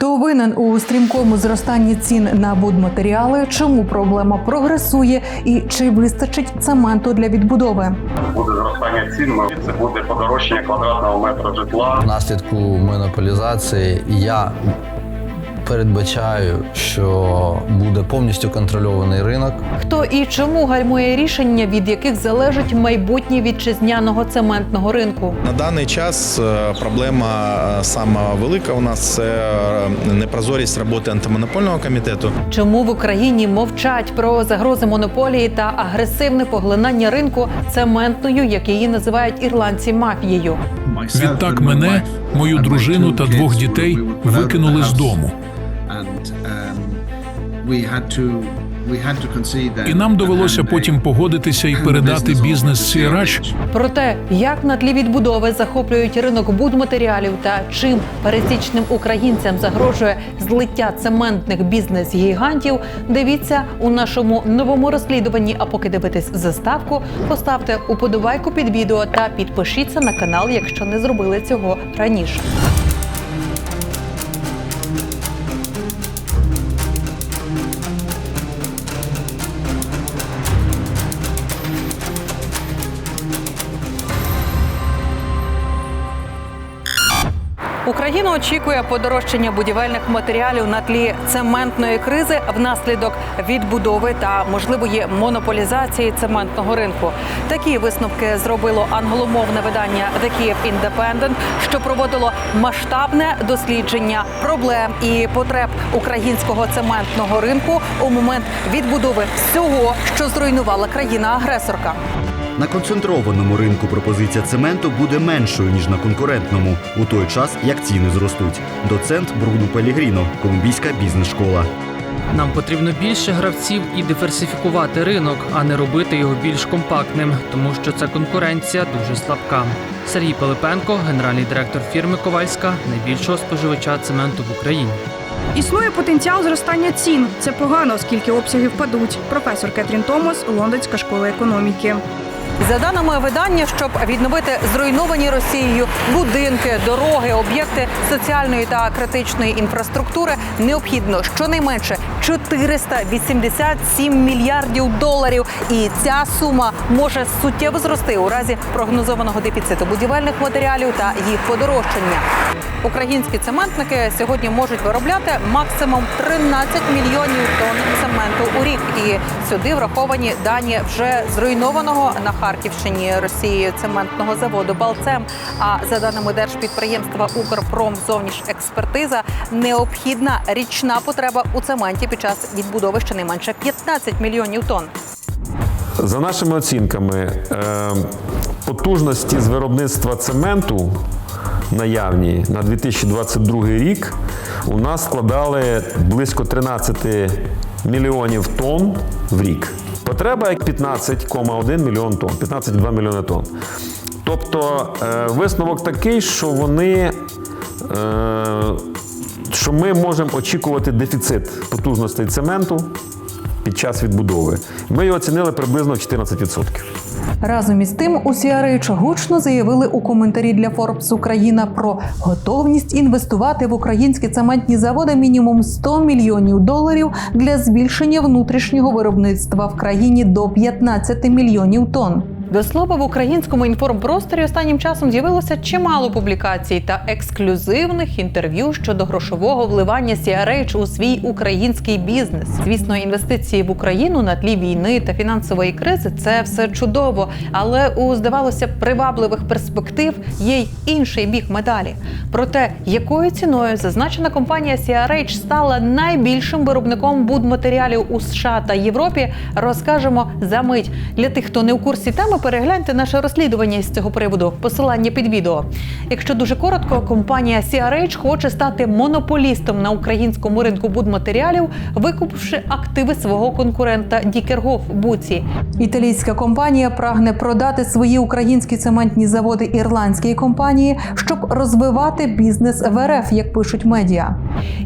Хто винен у стрімкому зростанні цін на будматеріали? Чому проблема прогресує? І чи вистачить цементу для відбудови? буде зростання цін, це буде подорожчання квадратного метра житла. Наслідку монополізації я передбачаю, що буде повністю контрольований ринок. Хто і чому гальмує рішення, від яких залежить майбутнє вітчизняного цементного ринку? На даний час е, проблема е, сама велика у нас це е, непрозорість роботи антимонопольного комітету. Чому в Україні мовчать про загрози монополії та агресивне поглинання ринку цементною, як її називають ірландці мафією? Відтак мене, мою дружину та двох дітей викинули з дому. І нам довелося потім погодитися і передати бізнес CRH Про те, як на тлі відбудови захоплюють ринок будматеріалів та чим пересічним українцям загрожує злиття цементних бізнес-гігантів, дивіться у нашому новому розслідуванні. А поки дивитесь заставку, поставте уподобайку під відео та підпишіться на канал, якщо не зробили цього раніше. Україну очікує подорожчання будівельних матеріалів на тлі цементної кризи внаслідок відбудови та можливої монополізації цементного ринку. Такі висновки зробило англомовне видання The Kyiv Independent, що проводило масштабне дослідження проблем і потреб українського цементного ринку у момент відбудови всього, що зруйнувала країна-агресорка. На концентрованому ринку пропозиція цементу буде меншою ніж на конкурентному, у той час як ціни зростуть. Доцент Бруно Пелігріно, Колумбійська бізнес-школа. Нам потрібно більше гравців і диверсифікувати ринок, а не робити його більш компактним, тому що ця конкуренція дуже слабка. Сергій Пилипенко, генеральний директор фірми Ковальська, найбільшого споживача цементу в Україні. Існує потенціал зростання цін. Це погано, оскільки обсяги впадуть. Професор Кетрін Томас, Лондонська школа економіки. За даними видання, щоб відновити зруйновані Росією будинки, дороги, об'єкти соціальної та критичної інфраструктури, необхідно щонайменше 487 мільярдів доларів. І ця сума може суттєво зрости у разі прогнозованого дефіциту будівельних матеріалів та їх подорожчання. Українські цементники сьогодні можуть виробляти максимум 13 мільйонів тонн цементу у рік. І сюди враховані дані вже зруйнованого на Харківщині Росією цементного заводу Балцем. А за даними держпідприємства Укрпромзовнішекспертиза, необхідна річна потреба у цементі під час відбудови щонайменше 15 мільйонів тонн. За нашими оцінками, е, потужності з виробництва цементу наявні на 2022 рік у нас складали близько 13 мільйонів тонн в рік. Потреба як 15,1 мільйон тонн, 15,2 мільйони тонн. Тобто е, висновок такий, що вони. е, Що ми можемо очікувати дефіцит потужностей цементу під час відбудови. Ми його оцінили приблизно в 14%. Разом із тим, у CRH гучно заявили у коментарі для Forbes Україна про готовність інвестувати в українські цементні заводи мінімум 100 мільйонів доларів для збільшення внутрішнього виробництва в країні до 15 мільйонів тонн. До слова, в українському інформпросторі останнім часом з'явилося чимало публікацій та ексклюзивних інтерв'ю щодо грошового вливання CRH у свій український бізнес. Звісно, інвестиції в Україну на тлі війни та фінансової кризи це все чудово, але у здавалося привабливих перспектив є й інший бік медалі. Про те, якою ціною зазначена компанія CRH стала найбільшим виробником будматеріалів у США та Європі, розкажемо за мить. Для тих, хто не у курсі теми, перегляньте наше розслідування з цього приводу. Посилання під відео. Якщо дуже коротко, компанія CRH хоче стати монополістом на українському ринку будматеріалів, викупивши активи свого конкурента Дікергоф Буці. Італійська компанія прагне продати свої українські цементні заводи ірландській компанії, щоб розвивати бізнес в РФ, як пишуть медіа.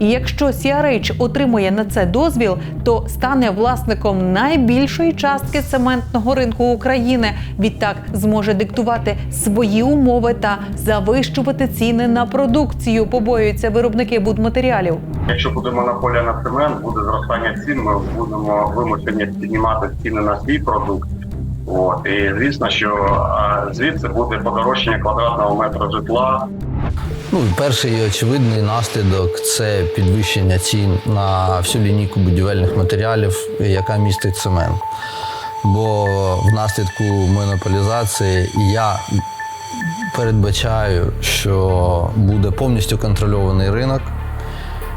І якщо CRH отримує на це дозвіл, то стане власником найбільшої частки цементного ринку України, Відтак зможе диктувати свої умови та завищувати ціни на продукцію. Побоюються виробники будматеріалів. Якщо буде монополія на цемент, буде зростання цін. Ми будемо вимушені піднімати ціни на свій продукт. От і звісно, що звідси буде подорожчання квадратного метра житла. Ну, і перший і очевидний наслідок це підвищення цін на всю лінійку будівельних матеріалів, яка містить цемент. Бо внаслідку монополізації я передбачаю, що буде повністю контрольований ринок.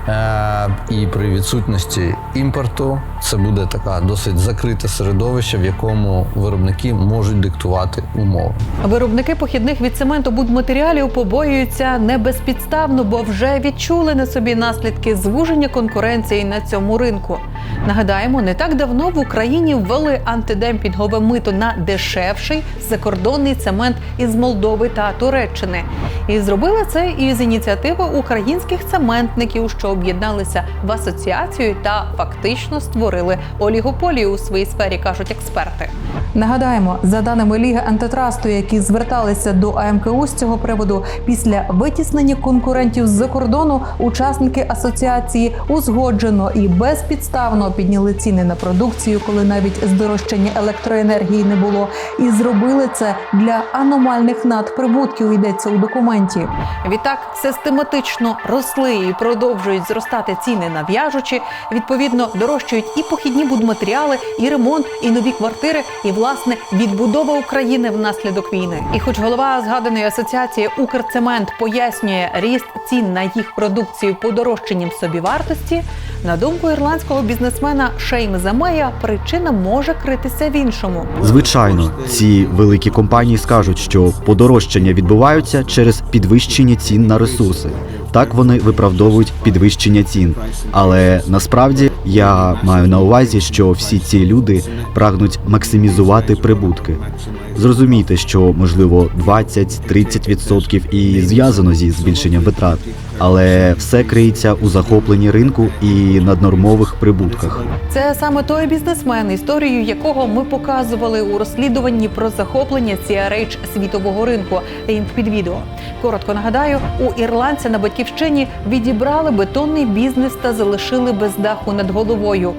Е, І при відсутності імпорту це буде така досить закрите середовище, в якому виробники можуть диктувати умови. Виробники похідних від цементу будматеріалів побоюються не безпідставно, бо вже відчули на собі наслідки звуження конкуренції на цьому ринку. Нагадаємо, не так давно в Україні ввели антидемпінгове мито на дешевший закордонний цемент із Молдови та Туреччини. І зробили це із ініціативи українських цементників, що об'єдналися в асоціацію та фактично створили олігополію у своїй сфері, кажуть експерти. Нагадаємо, за даними Ліги антитрасту, які зверталися до АМКУ з цього приводу, після витіснення конкурентів з-за кордону, учасники асоціації узгоджено і безпідставно підняли ціни на продукцію, коли навіть здорожчання електроенергії не було, і зробили це для аномальних надприбутків. Йдеться у документі. Відтак систематично росли і продовжують зростати ціни на в'яжучі. Відповідно, дорожчають і похідні будматеріали, і ремонт, і нові квартири, і власне відбудова України внаслідок війни. І хоч голова згаданої асоціації Укрцемент пояснює ріст цін на їх продукцію подорожчанням собівартості, на думку ірландського бізнесмена Шейм Замея, причина може критися в іншому. Звичайно, ці великі компанії скажуть, що подорожчання відбуваються через підвищення цін на ресурси. Так вони виправдовують підвищення цін. Але насправді я маю на увазі, що всі ці люди прагнуть максимізувати прибутки. Зрозумійте, що можливо 20-30% і зв'язано зі збільшенням витрат, але все криється у захопленні ринку і наднормових прибутках. Це саме той бізнесмен, історію якого ми показували у розслідуванні про захоплення CRH світового ринку. Лінк під відео. Коротко нагадаю, у ірландця на батьківщині відібрали бетонний бізнес та залишили без даху над головою.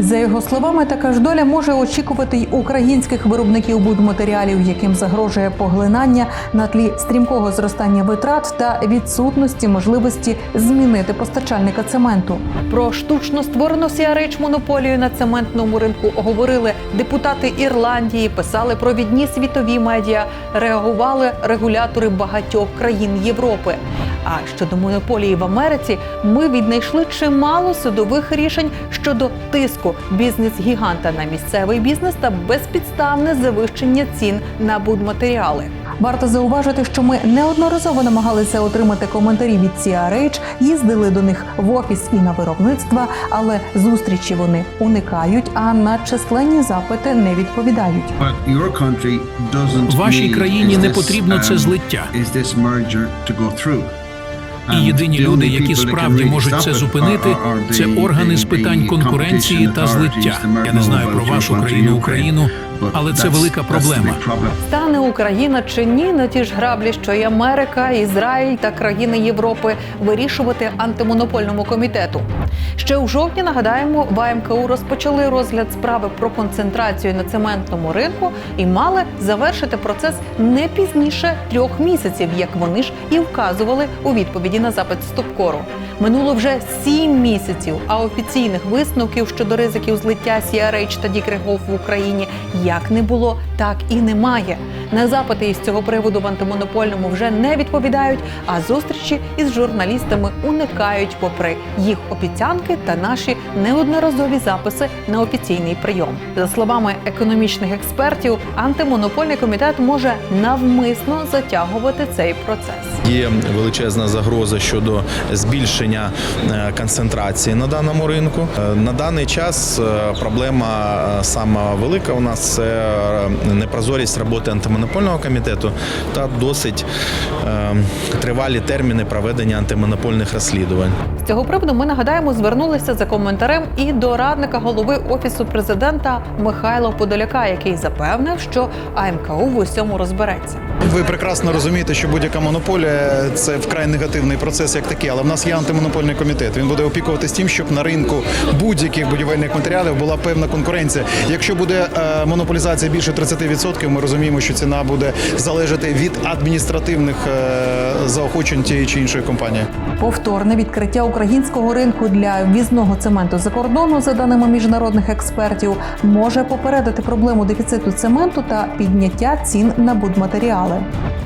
За його словами, така ж доля може очікувати й українських виробників будматеріалів, яким загрожує поглинання на тлі стрімкого зростання витрат та відсутності можливості змінити постачальника цементу. Про штучно створену CRH монополію на цементному ринку говорили депутати Ірландії, писали провідні світові медіа, реагували регулятори багатьох країн Європи. А щодо монополії в Америці, ми віднайшли чимало судових рішень щодо тиску бізнес-гіганта на місцевий бізнес та безпідставне завищення цін на будматеріали. Варто зауважити, що ми неодноразово намагалися отримати коментарі від CRH, їздили до них в офіс і на виробництва, але зустрічі вони уникають, а на численні запити не відповідають. Вашій країні не потрібно це злиття. І єдині люди, які справді можуть це зупинити, це органи з питань конкуренції та злиття. Я не знаю про вашу країну Україну, але це велика проблема. Стане Україна чи ні на ті ж граблі, що й Америка, Ізраїль та країни Європи вирішувати антимонопольному комітету. Ще у жовтні нагадаємо, в АМКУ розпочали розгляд справи про концентрацію на цементному ринку і мали завершити процес не пізніше трьох місяців, як вони ж і вказували у відповіді на запит Стопкору. Минуло вже сім місяців, а офіційних висновків щодо ризиків злиття CRH та Дікригов в Україні як не було, так і немає. На запити із цього приводу в антимонопольному вже не відповідають, а зустрічі із журналістами уникають, попри їх обіцянки та наші неодноразові записи на офіційний прийом. За словами економічних експертів, антимонопольний комітет може навмисно затягувати цей процес. Є величезна загроза щодо збільшення. Створення е, концентрації на даному ринку. Е, На даний час е, проблема сама велика у нас це непрозорість роботи антимонопольного комітету та досить тривалі терміни проведення антимонопольних розслідувань. З цього приводу ми нагадаємо, звернулися за коментарем і до радника голови офісу президента Михайла Подоляка, який запевнив, що АМКУ в усьому розбереться. Ви прекрасно розумієте, що будь-яка монополія це вкрай негативний процес, як такий. Але в нас є антимонопольний комітет. Він буде опікуватись тим, щоб на ринку будь-яких будівельних матеріалів була певна конкуренція. Якщо буде е, монополізація більше 30%, ми розуміємо, що ціна буде залежати від адміністративних е, заохочень тієї чи іншої компанії. Повторне відкриття українського ринку для ввізного цементу за кордону, за даними міжнародних експертів, може попередити проблему дефіциту цементу та підняття цін на будматеріали.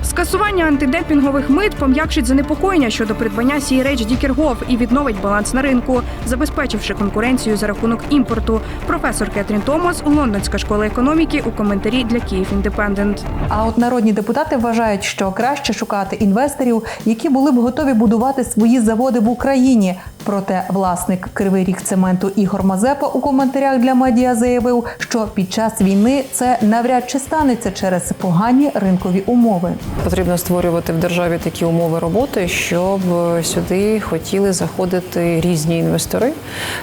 Скасування антидемпінгових мит пом'якшить занепокоєння щодо придбання CRH Дікергоф і відновить баланс на ринку, забезпечивши конкуренцію за рахунок імпорту. Професор Кетрін Томас, Лондонська школа економіки, у коментарі для Київ Індепендент. А от народні депутати вважають, що краще шукати інвесторів, які були б готові будувати свої заводи в Україні. Проте власник Кривий Ріг цементу Ігор Мазепа у коментарях для медіа заявив, що під час війни це навряд чи станеться через погані ринкові умови. Потрібно створювати в державі такі умови роботи, щоб сюди хотіли заходити різні інвестори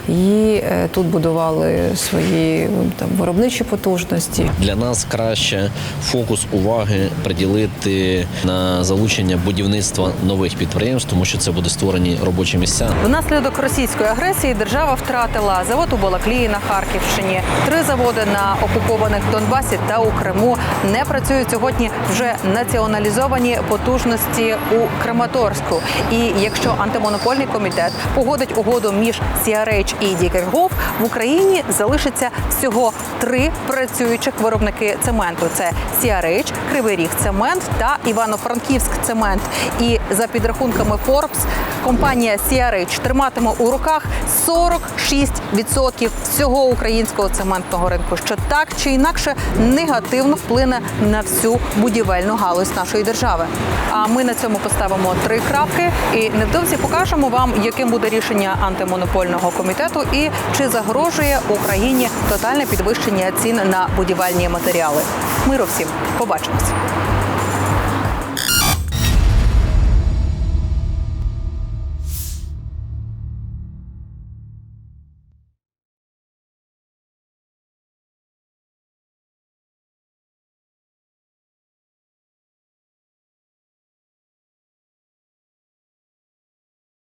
і е, тут будували свої там виробничі потужності. Для нас краще фокус уваги приділити на залучення будівництва нових підприємств, тому що це буде створені робочі місця. Внаслідок російської агресії держава втратила завод у Балаклії на Харківщині, три заводи на окупованих Донбасі та у Криму не працюють сьогодні вже націоналізовані потужності у Краматорську. І якщо антимонопольний комітет погодить угоду між CRH і Дікергоф, в Україні залишиться всього три працюючих виробники цементу: це CRH, Кривий Ріг цемент та Івано-Франківськ цемент. І за підрахунками Forbes, компанія CRH триматиме у руках 46% всього українського цементного ринку, що так чи інакше негативно вплине на всю будівельну галузь нашої держави. А ми на цьому поставимо три крапки і невдовзі покажемо вам, яким буде рішення антимонопольного комітету і чи загрожує Україні тотальне підвищення цін на будівельні матеріали. Миру всім побачимось.